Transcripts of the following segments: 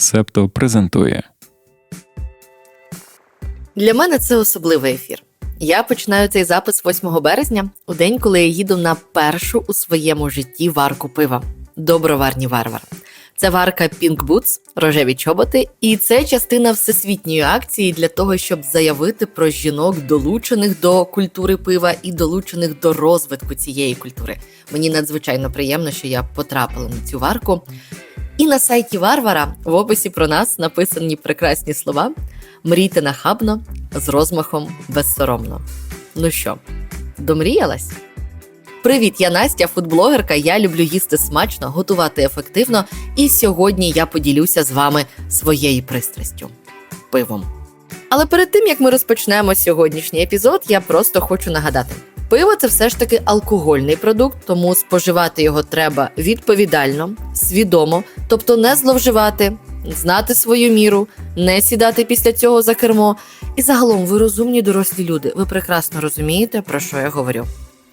Септо презентує. Для мене це особливий ефір. Я починаю цей запис 8 березня, у день, коли я їду на першу у своєму житті варку пива Доброварні варвар. Це варка Pink Boots, рожеві чоботи, і це частина всесвітньої акції для того, щоб заявити про жінок, долучених до культури пива і долучених до розвитку цієї культури. Мені надзвичайно приємно, що я потрапила на цю варку. І на сайті Варвара в описі про нас написані прекрасні слова: мрійте нахабно, з розмахом безсоромно. Ну що, домріялась? Привіт, я Настя, фудблогерка. Я люблю їсти смачно, готувати ефективно. І сьогодні я поділюся з вами своєю пристрастю пивом. Але перед тим як ми розпочнемо сьогоднішній епізод, я просто хочу нагадати: пиво це все ж таки алкогольний продукт, тому споживати його треба відповідально, свідомо, тобто не зловживати, знати свою міру, не сідати після цього за кермо. І загалом ви розумні дорослі люди. Ви прекрасно розумієте, про що я говорю.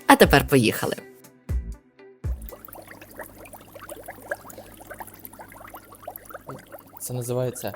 А тепер поїхали. Це називається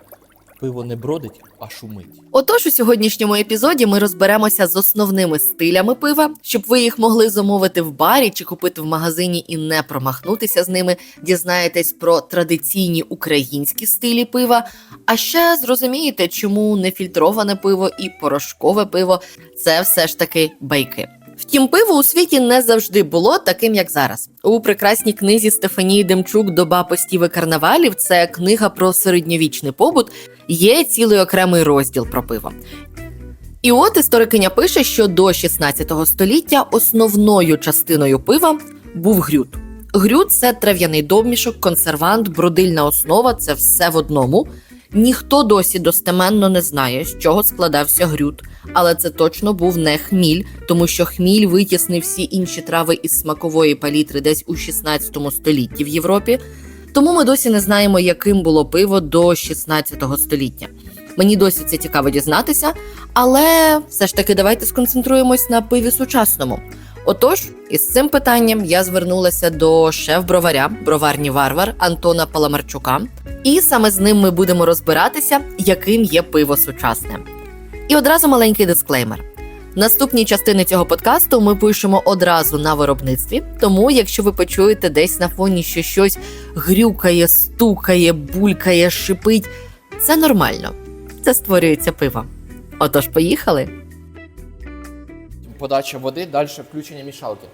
пиво не бродить, а шумить. Отож, у сьогоднішньому епізоді ми розберемося з основними стилями пива, щоб ви їх могли замовити в барі чи купити в магазині і не промахнутися з ними. Дізнаєтесь про традиційні українські стилі пива. А ще зрозумієте, чому нефільтроване пиво і порошкове пиво це все ж таки байки. Втім, пиво у світі не завжди було таким, як зараз. У прекрасній книзі Стефанії Демчук Доба постіви карнавалів це книга про середньовічний побут. Є цілий окремий розділ про пиво. І от історикиня пише, що до 16 століття основною частиною пива був грют. Грют це трав'яний домішок, консервант, бродильна основа це все в одному. Ніхто досі достеменно не знає, з чого складався грют, але це точно був не хміль, тому що хміль витіснив всі інші трави із смакової палітри десь у 16 столітті в Європі. Тому ми досі не знаємо, яким було пиво до 16 століття. Мені досі це цікаво дізнатися, але все ж таки давайте сконцентруємось на пиві сучасному. Отож, із цим питанням я звернулася до шеф-броваря броварні варвар Антона Паламарчука, і саме з ним ми будемо розбиратися, яким є пиво сучасне. І одразу маленький дисклеймер. Наступні частини цього подкасту ми пишемо одразу на виробництві. Тому, якщо ви почуєте десь на фоні, що щось грюкає, стукає, булькає, шипить, це нормально. Це створюється пиво. Отож, поїхали. Подача води, далі включення мішалки.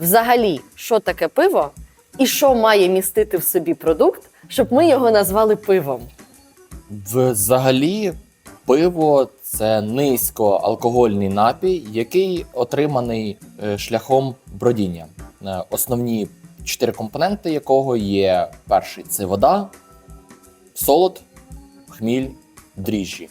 Взагалі, що таке пиво і що має містити в собі продукт, щоб ми його назвали пивом. Взагалі, пиво це низькоалкогольний напій, який отриманий е, шляхом бродіння. Е, Основні чотири компоненти якого є перший це вода, солод, хміль, дріжджі.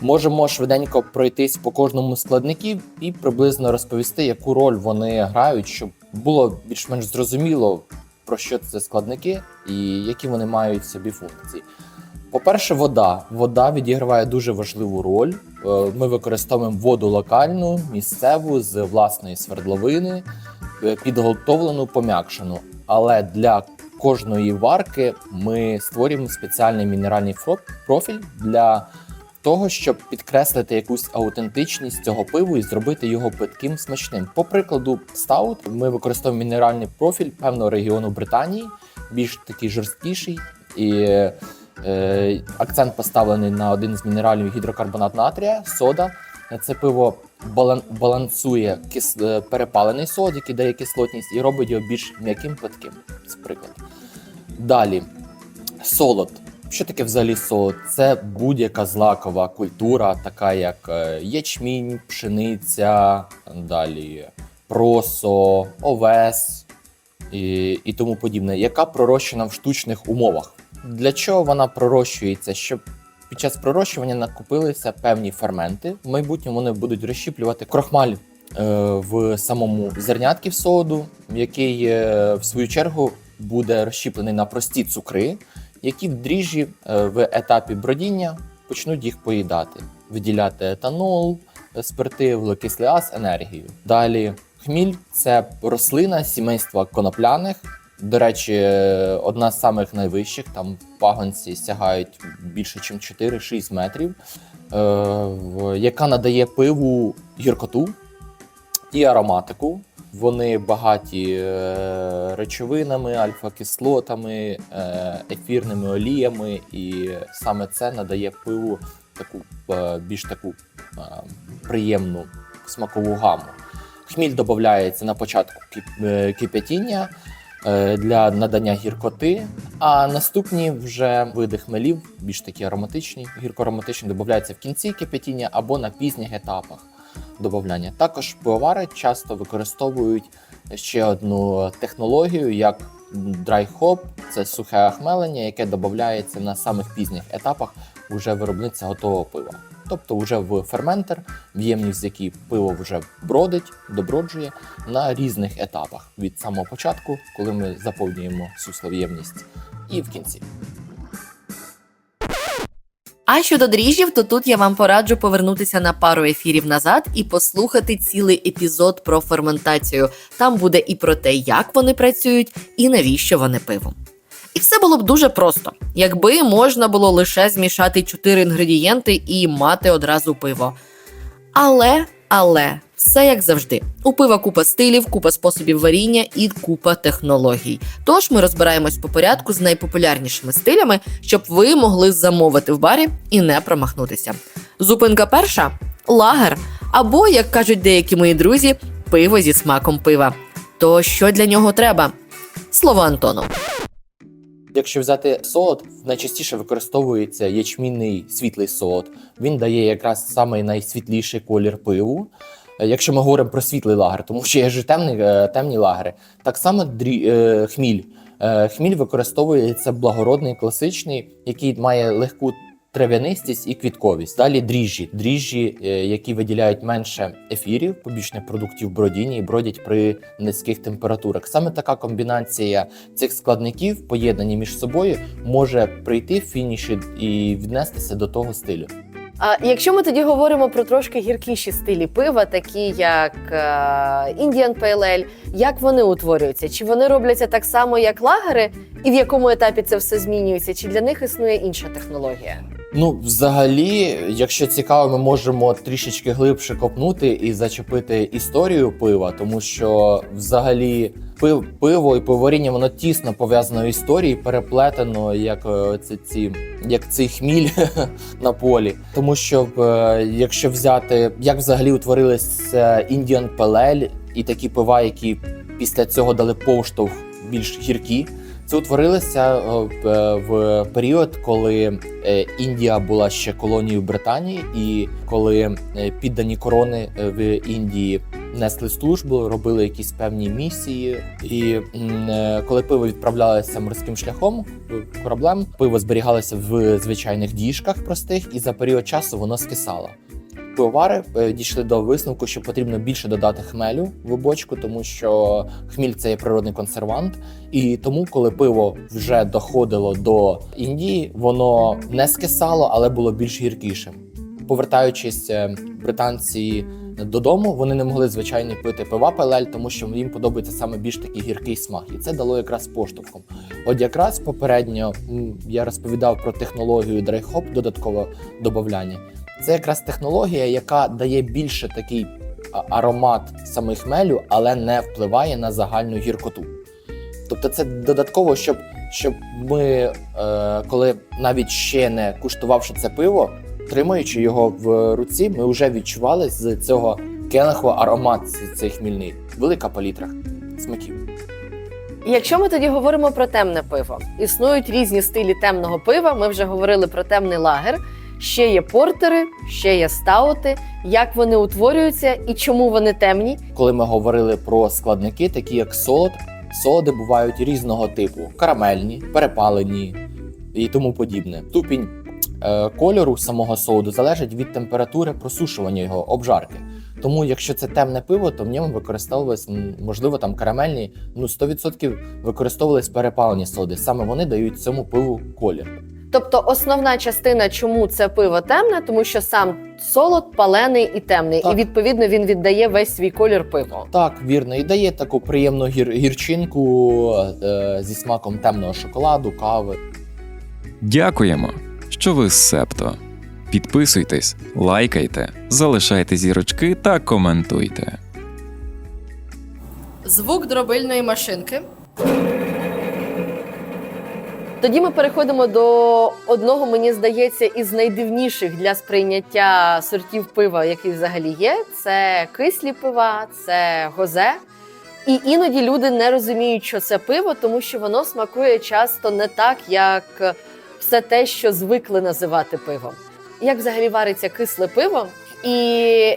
Можемо швиденько пройтись по кожному складнику і приблизно розповісти, яку роль вони грають, щоб було більш-менш зрозуміло, про що це складники і які вони мають собі функції. По-перше, вода. Вода відіграває дуже важливу роль. Е, Ми використовуємо воду локальну, місцеву з власної свердловини, е, підготовлену, пом'якшену. Але для кожної варки ми створюємо спеціальний мінеральний профіль для того, щоб підкреслити якусь аутентичність цього пиву і зробити його питким смачним. По прикладу, стаут ми використовуємо мінеральний профіль певного регіону Британії, більш такий жорсткіший і е, акцент поставлений на один з мінералів гідрокарбонат натрія, сода. Це пиво балан- балансує е, перепалений сод, який дає кислотність, і робить його більш м'яким питким. Це приклад. Далі солод. Що таке взагалі солод? Це будь-яка злакова культура, така як е, ячмінь, пшениця, далі просо, овес і, і тому подібне, яка пророщена в штучних умовах. Для чого вона пророщується? Щоб під час пророщування накопилися певні ферменти. В майбутньому вони будуть розщіплювати крохмаль е, в самому зернятки в соду, який е, в свою чергу буде розщіплений на прості цукри, які в дріжджі е, в етапі бродіння почнуть їх поїдати, виділяти етанол, спирти, вуглекислий газ, енергію. Далі хміль це рослина сімейства конопляних, До речі, е, одна з самих найвищих, там пагонці сягають більше, ніж 4-6 метрів, е, яка надає пиву гіркоту і ароматику. Вони багаті е, речовинами, альфа-кислотами, е, ефірними оліями, і саме це надає пиву таку е, більш таку приємну смакову гаму. Хміль додається на початку кип'ятіння для надання гіркоти, а наступні вже види хмелів, більш такі ароматичні, гірко-ароматичні, додаються в кінці кип'ятіння або на пізніх етапах додавання. Також пивовари часто використовують ще одну технологію, як драйхоп, це сухе охмелення, яке додається на самих пізніх етапах уже виробництва готового пива. Тобто вже в ферментер, в ємність, з якій пиво вже бродить, доброджує на різних етапах від самого початку, коли ми заповнюємо суслов ємність, і в кінці. А щодо дріжджів, то тут я вам пораджу повернутися на пару ефірів назад і послухати цілий епізод про ферментацію. Там буде і про те, як вони працюють, і навіщо вони пивом. І все було б дуже просто, якби можна було лише змішати чотири інгредієнти і мати одразу пиво. Але, але, все як завжди. У пива купа стилів, купа способів варіння і купа технологій. Тож ми розбираємось по порядку з найпопулярнішими стилями, щоб ви могли замовити в барі і не промахнутися. Зупинка перша лагер, або, як кажуть деякі мої друзі, пиво зі смаком пива. То що для нього треба? Слово Антону. Якщо взяти солод, найчастіше використовується ячмінний світлий солод. Він дає якраз самий найсвітліший колір пиву. Е, Якщо ми говоримо про світлий лагер, тому що є ж темні, е, темні лагери. Так само дрі, е, хміль. Хміль використовується благородний, класичний, який має легку трав'янистість і квітковість. Далі дріжджі. Дріжджі, які виділяють менше ефірів, побічних продуктів бродіння і бродять при низьких температурах. Саме така комбінація цих складників, поєднані між собою, може прийти в фініші і віднестися до того стилю. А якщо ми тоді говоримо про трошки гіркіші стилі пива, такі як е, Indian Pale Ale, як вони утворюються? Чи вони робляться так само, як лагери, і в якому етапі це все змінюється? Чи для них існує інша технологія? Ну, взагалі, якщо цікаво, ми можемо трішечки глибше копнути і зачепити історію пива, тому що взагалі пив, пиво і пивоваріння воно тісно пов'язано в історії, переплетено як це ці як цей хміль на полі. Тому що е, якщо взяти, як взагалі утворилися Pale Ale і такі пива, які після цього дали повштовх більш гіркі. Це утворилося е, в- в період, коли е, Індія була ще колонією Британії, і коли е, піддані корони е, в Індії несли службу, робили якісь певні місії. І е, коли пиво відправлялося морським шляхом е, кораблем, пиво зберігалося в звичайних діжках простих, і за період часу воно скисало. Пивовари е, дійшли до висновку, що потрібно більше додати хмелю в бочку, тому що хміль це є природний консервант. І тому, коли пиво вже доходило до Індії, воно не скисало, але було більш гіркішим. Повертаючись е, британці додому, вони не могли звичайно пити пива пелель, тому що їм подобається саме більш такий гіркий смак, і це дало якраз поштовхом. От якраз попередньо я розповідав про технологію драйхоп, додаткове додавання. Це якраз технологія, яка дає більше такий аромат саме хмелю, але не впливає на загальну гіркоту. Тобто, це додатково, щоб, щоб ми, е, коли навіть ще не куштувавши це пиво, тримаючи його в руці, ми вже відчували з цього келиху аромат цей хмільний. Велика палітра смаків. Якщо ми тоді говоримо про темне пиво, існують різні стилі темного пива. Ми вже говорили про темний лагер. Ще є портери, ще є стаути. Як вони утворюються і чому вони темні? Коли ми говорили про складники, такі як солод, солоди бувають різного типу: карамельні, перепалені і тому подібне. Ступінь е, кольору самого солоду залежить від температури просушування його обжарки. Тому, якщо це темне пиво, то в ньому використовувались можливо там карамельні, ну 100% використовувались перепалені солоди. Саме вони дають цьому пиву колір. Тобто основна частина, чому це пиво темне, тому що сам солод палений і темний, Так. і відповідно він віддає весь свій колір пиву. Так, вірно, і дає таку приємну гір- гірчинку е, зі смаком темного шоколаду, кави. Дякуємо, що ви з Септо. Підписуйтесь, лайкайте, залишайте зірочки та коментуйте. Звук дробильної машинки. Тоді ми переходимо до одного, мені здається, із найдивніших для сприйняття сортів пива, який взагалі є. Це кислі пива, це гозе. І іноді люди не розуміють, що це пиво, тому що воно смакує часто не так, як все те, що звикли називати пивом. Як взагалі вариться кисле пиво, і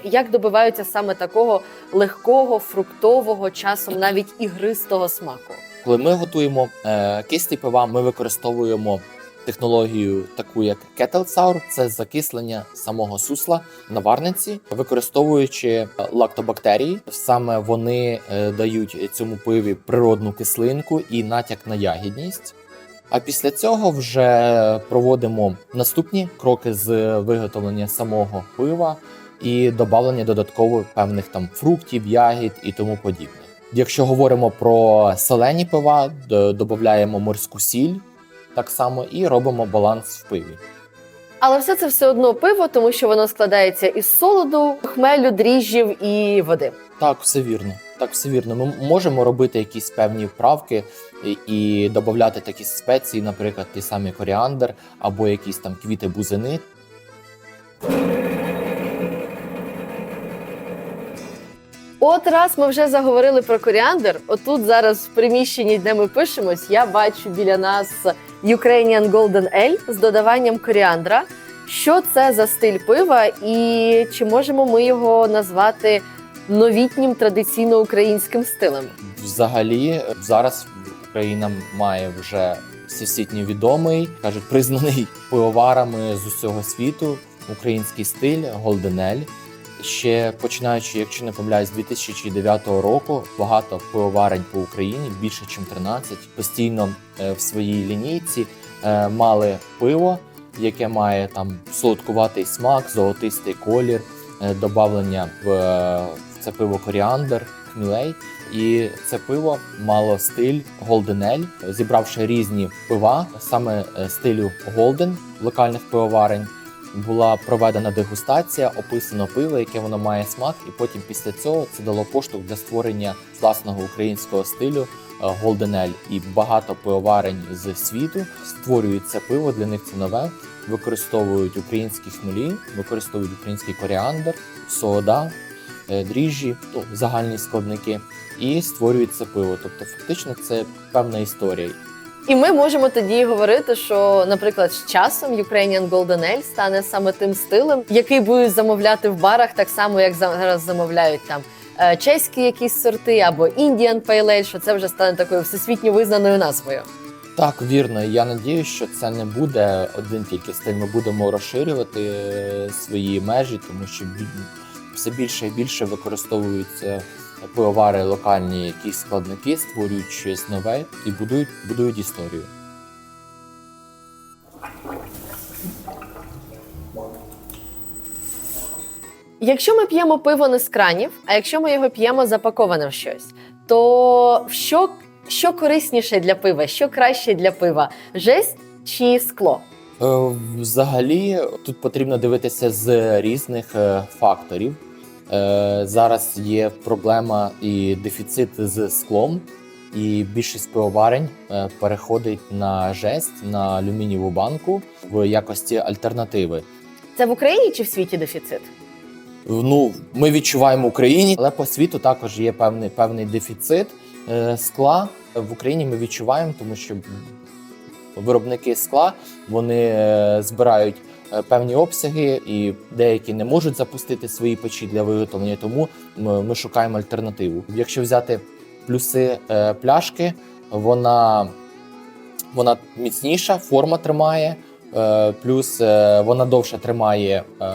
як добиваються саме такого легкого, фруктового, часом навіть ігристого смаку. Коли ми готуємо е, кислі пива, ми використовуємо технологію таку, як Sour, це закислення самого сусла на варниці, використовуючи е, лактобактерії. Саме вони е, дають цьому пиві природну кислинку і натяк на ягідність. А після цього вже проводимо наступні кроки з виготовлення самого пива і додавання додатково певних там фруктів, ягід і тому подібне. Якщо говоримо про солені пива, додаємо морську сіль так само і робимо баланс в пиві. Але все це все одно пиво, тому що воно складається із солоду, хмелю, дріжджів і води. Так, все вірно. Так, все вірно. Ми можемо робити якісь певні вправки і, і додати такі спеції, наприклад, ті самі коріандр або якісь там квіти бузини. От раз ми вже заговорили про коріандр. Отут зараз в приміщенні, де ми пишемось, я бачу біля нас Ukrainian Golden Ale з додаванням коріандра. Що це за стиль пива, і чи можемо ми його назвати новітнім традиційно українським стилем? Взагалі, зараз Україна має вже всесвітньо відомий, кажуть, признаний пивоварами з усього світу український стиль Ale. Ще починаючи, якщо не помиляюсь, з 2009 року багато пивоварень по Україні, більше ніж 13, постійно е, в своїй лінійці е, мали пиво, яке має там солодкуватий смак, золотистий колір, е, добавлення в, в це пиво коріандр, хмілей. І це пиво мало стиль Ale, зібравши різні пива, саме стилю Golden локальних пивоварень. Була проведена дегустація, описано пиво, яке воно має смак, і потім після цього це дало поштовх для створення власного українського стилю Ale. І багато пивоварень з світу створюють це пиво. Для них це нове. Використовують українські хмелі, використовують український коріандр, сода, е, дріжджі, ну, загальні складники, і створюють це пиво. Тобто, фактично, це певна історія. І ми можемо тоді говорити, що, наприклад, з часом Ukrainian Golden Ale стане саме тим стилем, який будуть замовляти в барах, так само як зараз замовляють там е, чеські якісь сорти або Indian Pale Ale, що це вже стане такою всесвітньо визнаною назвою. Так, вірно. Я надіюсь, що це не буде один тільки стиль. Ми будемо розширювати е, свої межі, тому що все більше і більше використовуються пивовари локальні якісь складники, створюють щось нове і будують, будують історію. Якщо ми п'ємо пиво не з кранів, а якщо ми його п'ємо запаковане в щось, то що, що корисніше для пива, що краще для пива? Жесть чи скло? Е, Взагалі, тут потрібно дивитися з різних е, факторів. Е, Зараз є проблема і дефіцит з склом, і більшість пивоварень е, переходить на жесть, на алюмінієву банку в якості альтернативи. Це в Україні чи в світі дефіцит? Ну, ми відчуваємо в Україні, але по світу також є певний певний дефіцит е, скла. В Україні ми відчуваємо, тому що виробники скла вони е, збирають певні обсяги, і деякі не можуть запустити свої печі для виготовлення. Тому ми, шукаємо альтернативу. Якщо взяти плюси е, пляшки, вона, вона міцніша, форма тримає. Е, Плюс е, вона довше тримає е,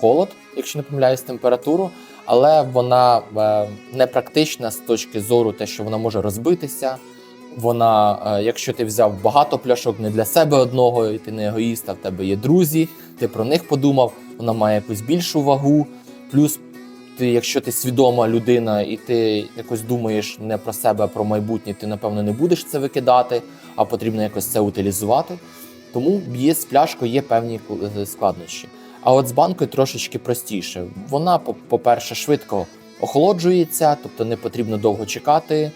холод, якщо не помиляюсь, температуру, але вона е, непрактична з точки зору те, що вона може розбитися, Вона, е, якщо ти взяв багато пляшок не для себе одного, і ти не егоїст, а в тебе є друзі, ти про них подумав, вона має якусь більшу вагу. Плюс, ти, якщо ти свідома людина і ти якось думаєш не про себе, а про майбутнє, ти напевно не будеш це викидати, а потрібно якось це утилізувати. Тому є з пляшкою є певні е, складнощі. А от з банкою трошечки простіше. Вона, по- по-перше, швидко охолоджується, тобто не потрібно довго чекати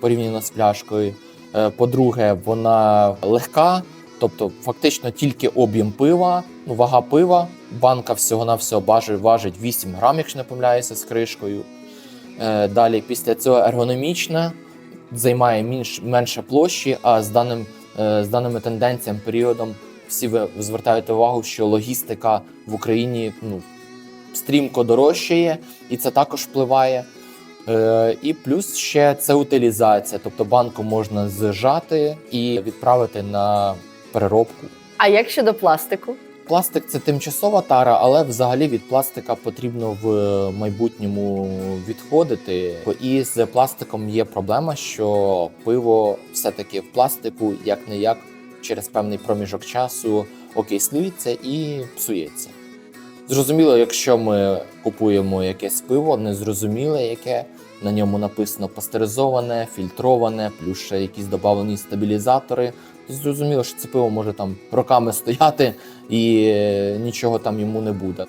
порівняно з пляшкою. Е, По-друге, вона легка, тобто фактично тільки об'єм пива, ну, вага пива. Банка всього-навсього важить, важить 8 грам, якщо не помиляюся, з кришкою. Е, Далі, після цього ергономічна, займає менш, менше площі, а з, даним, е, з даними тенденціями, періодом, всі ви звертаєте увагу, що логістика в Україні ну, стрімко дорожчає, і це також впливає. Е, і плюс ще це утилізація, тобто банку можна зжати і відправити на переробку. А як щодо пластику? Пластик це тимчасова тара, але взагалі від пластика потрібно в майбутньому відходити. І з пластиком є проблема, що пиво все-таки в пластику як не як через певний проміжок часу окислюється і псується. Зрозуміло, якщо ми купуємо якесь пиво, незрозуміле, яке на ньому написано пастеризоване, фільтроване, плюс ще якісь додавлені стабілізатори. Зрозуміло, що це пиво може там роками стояти і е, нічого там йому не буде.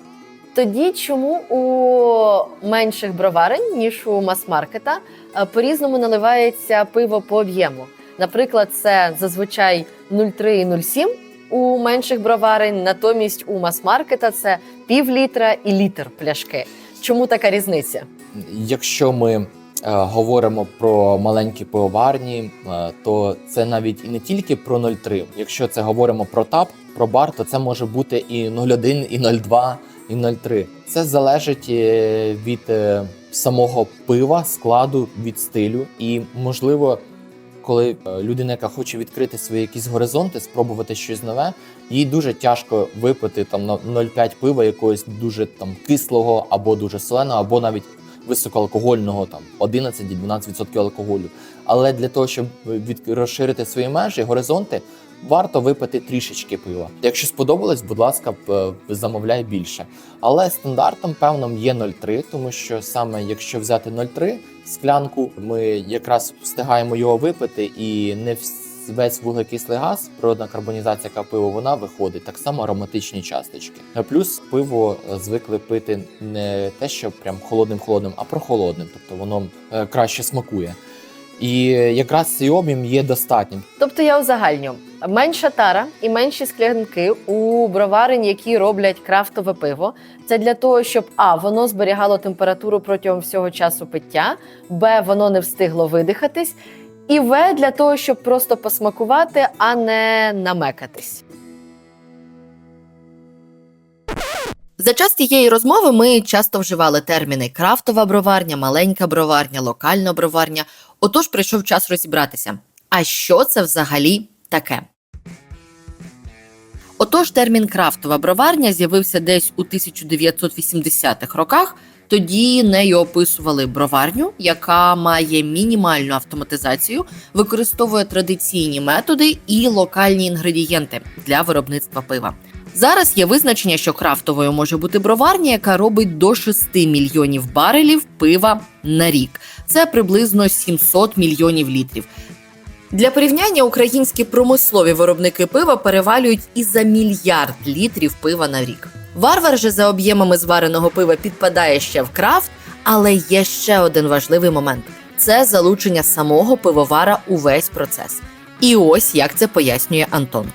Тоді чому у менших броварень, ніж у мас-маркета, е, по-різному наливається пиво по об'єму? Наприклад, це зазвичай 0,3 і 0,7 у менших броварень, натомість у мас-маркета це пів літра і літр пляшки. Чому така різниця? Якщо ми е, говоримо про маленькі пивоварні, е, то це навіть і не тільки про 0,3. Якщо це говоримо про тап, про бар, то це може бути і 0,1, і 0,2, і 0,3. Це залежить е, від самого пива, складу, від стилю. І можливо, коли людина, яка хоче відкрити свої якісь горизонти, спробувати щось нове, їй дуже тяжко випити там на 0,5 пива якогось дуже там кислого або дуже соленого, або навіть високоалкогольного, там 11-12% алкоголю. Але для того, щоб від розширити свої межі, горизонти, варто випити трішечки пива. Якщо сподобалось, будь ласка, замовляй більше. Але стандартом певним є 0,3, тому що саме якщо взяти 0,3 склянку, ми якраз встигаємо його випити, і не вс- весь вуглекислий газ, природна карбонізація яка пиво, вона виходить так само ароматичні часточки. А Плюс пиво е, звикли пити не те, що прям холодним холодним, а прохолодним, тобто воно е, краще смакує. І якраз цей об'єм є достатнім. Тобто я узагальню менша тара і менші склянки у броварень, які роблять крафтове пиво. Це для того, щоб а воно зберігало температуру протягом всього часу пиття, б воно не встигло видихатись, і в для того, щоб просто посмакувати, а не намекатись. За час тієї розмови ми часто вживали терміни крафтова броварня, маленька броварня, локальна броварня. Отож прийшов час розібратися. А що це взагалі таке? Отож, термін крафтова броварня з'явився десь у 1980-х роках. Тоді нею описували броварню, яка має мінімальну автоматизацію, використовує традиційні методи і локальні інгредієнти для виробництва пива. Зараз є визначення, що крафтовою може бути броварня, яка робить до 6 мільйонів барелів пива на рік. Це приблизно 700 мільйонів літрів. Для порівняння українські промислові виробники пива перевалюють і за мільярд літрів пива на рік. Варвар же за об'ємами звареного пива підпадає ще в крафт, але є ще один важливий момент: це залучення самого пивовара у весь процес. І ось як це пояснює Антон.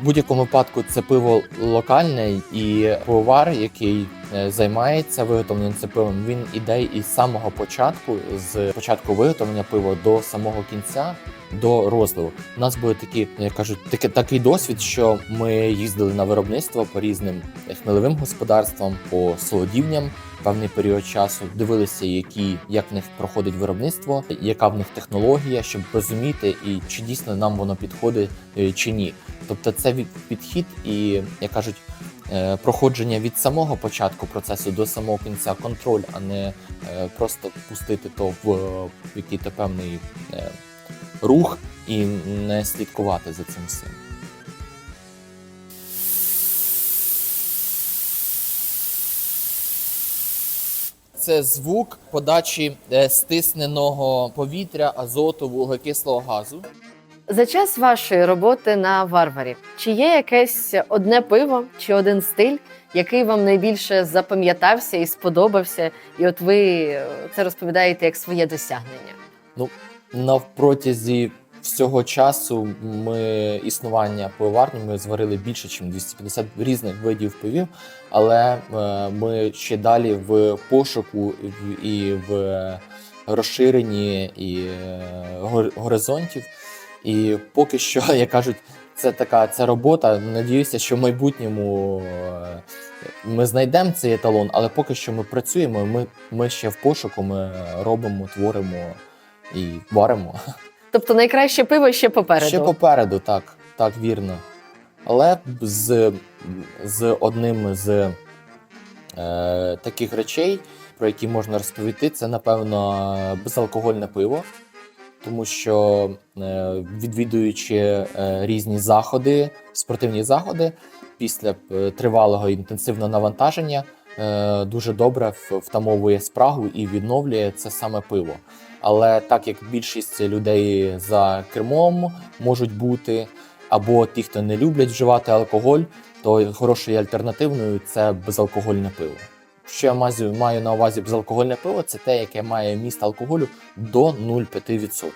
В будь-якому випадку це пиво локальне, і пивовар, який е, займається виготовленням цим пивом, він іде із самого початку, з початку виготовлення пива до самого кінця. До розливу у нас були такі, як кажуть, таки, такий досвід, що ми їздили на виробництво по різним хмелевим господарствам, по солодівням певний період часу, дивилися, які як в них проходить виробництво, яка в них технологія, щоб розуміти, і чи дійсно нам воно підходить е, чи ні. Тобто, це підхід і як кажуть, е, проходження від самого початку процесу до самого кінця контроль, а не е, просто пустити то в, який-то певний рух і не слідкувати за цим всім. Це звук подачі е, стисненого повітря, азоту, вуглекислого газу. За час вашої роботи на варварі, чи є якесь одне пиво чи один стиль, який вам найбільше запам'ятався і сподобався, і от ви е, це розповідаєте як своє досягнення? На протязі всього часу ми існування пивоварні ми зварили більше, ніж 250 різних видів пивів, але е, ми ще далі в пошуку і в- розширенні і е, горизонтів. І поки що, як кажуть, це така це робота. Надіюся, що в майбутньому е, ми знайдемо цей еталон, але поки що ми працюємо. Ми, ми ще в пошуку, ми робимо, творимо і варимо. Тобто найкраще пиво ще попереду. Ще попереду, так, так, вірно. Але з, з одним з е, таких речей, про які можна розповісти, це, напевно, безалкогольне пиво. Тому що е, відвідуючи е, різні заходи, спортивні заходи, після е, тривалого інтенсивного навантаження дуже добре втамовує спрагу і відновлює це саме пиво. Але так як більшість людей за кермом можуть бути, або ті, хто не люблять вживати алкоголь, то хорошою альтернативною це безалкогольне пиво. Що я мазю- маю на увазі безалкогольне пиво, це те, яке має міст алкоголю до 0,5%.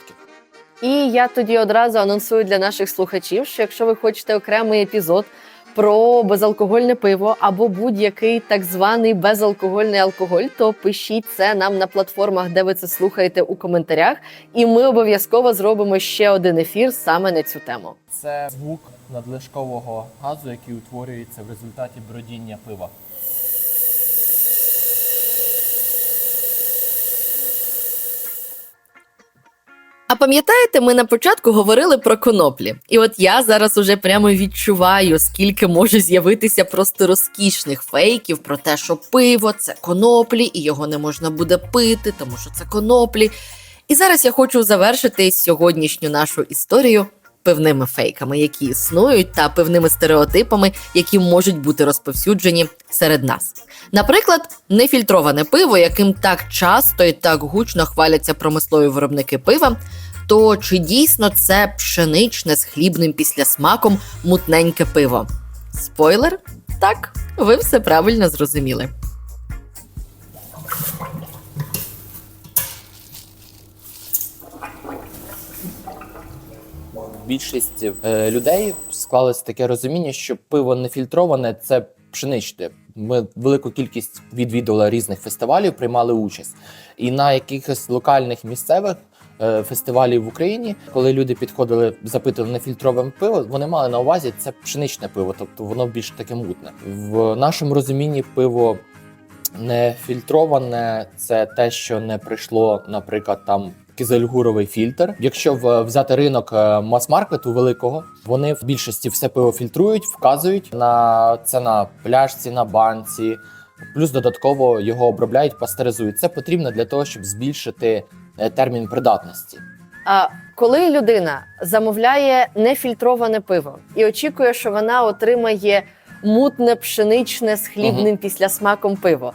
І я тоді одразу анонсую для наших слухачів, що якщо ви хочете окремий епізод про безалкогольне пиво або будь-який так званий безалкогольний алкоголь, то пишіть це нам на платформах, де ви це слухаєте у коментарях, і ми обов'язково зробимо ще один ефір саме на цю тему. Це звук надлишкового газу, який утворюється в результаті бродіння пива. Пам'ятаєте, ми на початку говорили про коноплі, і от я зараз уже прямо відчуваю, скільки може з'явитися просто розкішних фейків про те, що пиво це коноплі, і його не можна буде пити, тому що це коноплі. І зараз я хочу завершити сьогоднішню нашу історію певними фейками, які існують, та певними стереотипами, які можуть бути розповсюджені серед нас. Наприклад, нефільтроване пиво, яким так часто і так гучно хваляться промислові виробники пива. То чи дійсно це пшеничне з хлібним післясмаком мутненьке пиво? Спойлер? Так, ви все правильно зрозуміли. Більшість е, людей склалось таке розуміння, що пиво нефільтроване це пшеничне. Ми велику кількість відвідували різних фестивалів, приймали участь. І на якихось локальних місцевих фестивалів в Україні, коли люди підходили, запитували нефільтроване пиво, вони мали на увазі це пшеничне пиво, тобто воно більш таке мутне. В нашому розумінні пиво нефільтроване це те, що не прийшло, наприклад, там. Кизельгуровий фільтр. Якщо взяти ринок е, мас-маркету великого, вони в більшості все пиво фільтрують, вказують на це на пляшці, на банці, плюс додатково його обробляють, пастеризують. Це потрібно для того, щоб збільшити е, термін придатності. А коли людина замовляє нефільтроване пиво і очікує, що вона отримає мутне пшеничне з хлібним післясмаком пиво.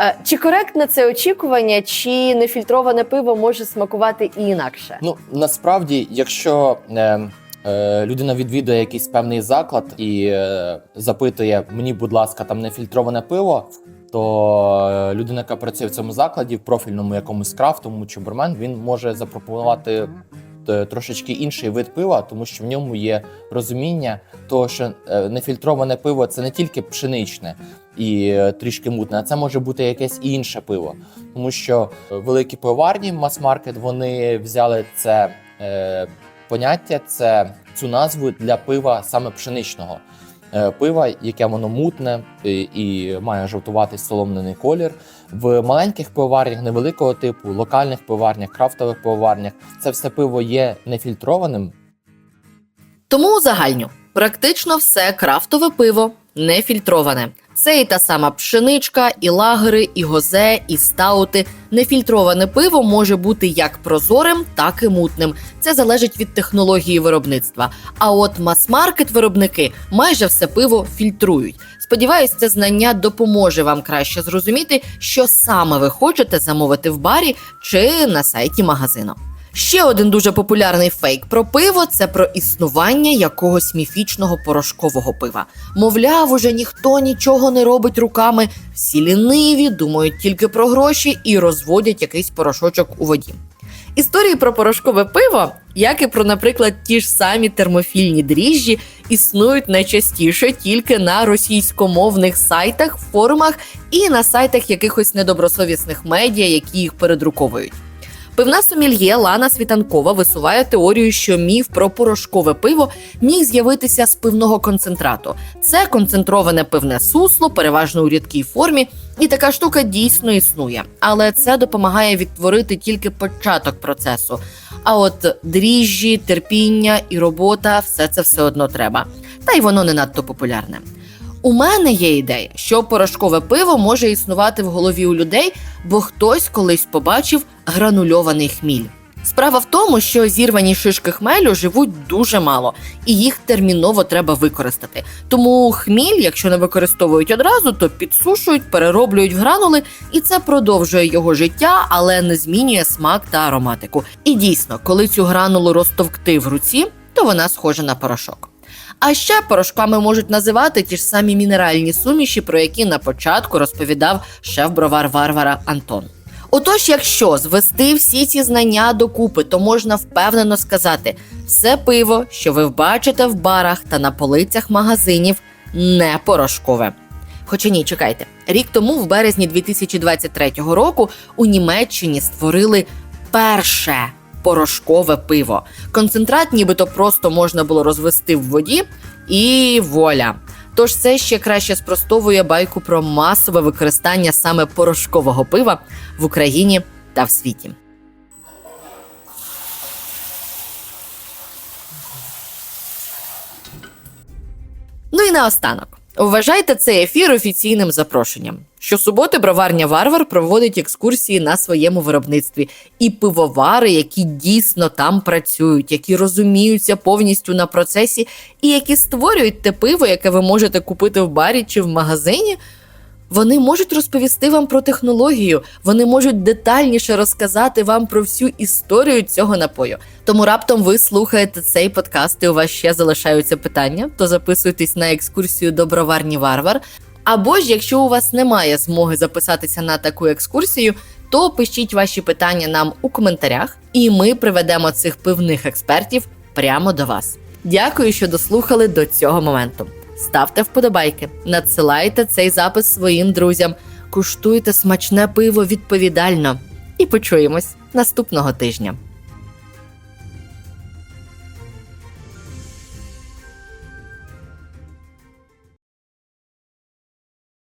е, Чи коректне це очікування, чи нефільтроване пиво може смакувати і інакше? Ну насправді, якщо е, е, людина відвідує якийсь певний заклад і е, запитує мені, будь ласка, там нефільтроване пиво. То е, людина, яка працює в цьому закладі, в профільному якомусь крафтовому чи бармен, він може запропонувати трошечки інший вид пива, тому що в ньому є розуміння того, що нефільтроване пиво це не тільки пшеничне і трішки мутне, а це може бути якесь інше пиво. Тому що великі пивоварні, мас-маркет, вони взяли це поняття, це цю назву для пива саме пшеничного. Е, Пива, яке воно мутне і, має жовтуватий соломлений колір. В маленьких пиварнях невеликого типу, локальних пиварнях, крафтових пиварнях це все пиво є нефільтрованим, Тому узагальню. Практично все крафтове пиво не фільтроване. Це і та сама пшеничка, і лагери, і гозе, і стаути. Нефільтроване пиво може бути як прозорим, так і мутним. Це залежить від технології виробництва. А от мас-маркет виробники майже все пиво фільтрують. Сподіваюсь, це знання допоможе вам краще зрозуміти, що саме ви хочете замовити в барі чи на сайті магазину. Ще один дуже популярний фейк про пиво це про існування якогось міфічного порошкового пива. Мовляв, уже ніхто нічого не робить руками, всі ліниві, думають тільки про гроші і розводять якийсь порошочок у воді. Історії про порошкове пиво, як і про, наприклад, ті ж самі термофільні дріжджі, існують найчастіше тільки на російськомовних сайтах, форумах і на сайтах якихось недобросовісних медіа, які їх передруковують. Пивна сомельє Лана Світанкова висуває теорію, що міф про порошкове пиво міг з'явитися з пивного концентрату. Це концентроване пивне сусло, переважно у рідкій формі, і така штука дійсно існує. Але це допомагає відтворити тільки початок процесу. А от дріжджі, терпіння і робота все це все одно треба. Та й воно не надто популярне. У мене є ідея, що порошкове пиво може існувати в голові у людей, бо хтось колись побачив гранульований хміль. Справа в тому, що зірвані шишки хмелю живуть дуже мало, і їх терміново треба використати. Тому хміль, якщо не використовують одразу, то підсушують, перероблюють в гранули, і це продовжує його життя, але не змінює смак та ароматику. І дійсно, коли цю гранулу розтовкти в руці, то вона схожа на порошок. А ще порошками можуть називати ті ж самі мінеральні суміші, про які на початку розповідав шеф-бровар Варвара Антон. Отож, якщо звести всі ці знання докупи, то можна впевнено сказати, все пиво, що ви бачите в барах та на полицях магазинів, не порошкове. Хоча ні, чекайте, рік тому, в березні 2023 року, у Німеччині створили перше порошкове пиво. Концентрат, нібито просто можна було розвести в воді, і воля. Тож це ще краще спростовує байку про масове використання саме порошкового пива в Україні та в світі. Ну і наостанок. Вважайте цей ефір офіційним запрошенням. Щосуботи броварня Варвар проводить екскурсії на своєму виробництві, і пивовари, які дійсно там працюють, які розуміються повністю на процесі, і які створюють те пиво, яке ви можете купити в барі чи в магазині. Вони можуть розповісти вам про технологію, вони можуть детальніше розказати вам про всю історію цього напою. Тому раптом ви слухаєте цей подкаст, і у вас ще залишаються питання, то записуйтесь на екскурсію до броварні Варвар. Або ж, якщо у вас немає змоги записатися на таку екскурсію, то пишіть ваші питання нам у коментарях, і ми приведемо цих пивних експертів прямо до вас. Дякую, що дослухали до цього моменту. Ставте вподобайки, надсилайте цей запис своїм друзям, куштуйте смачне пиво відповідально і почуємось наступного тижня.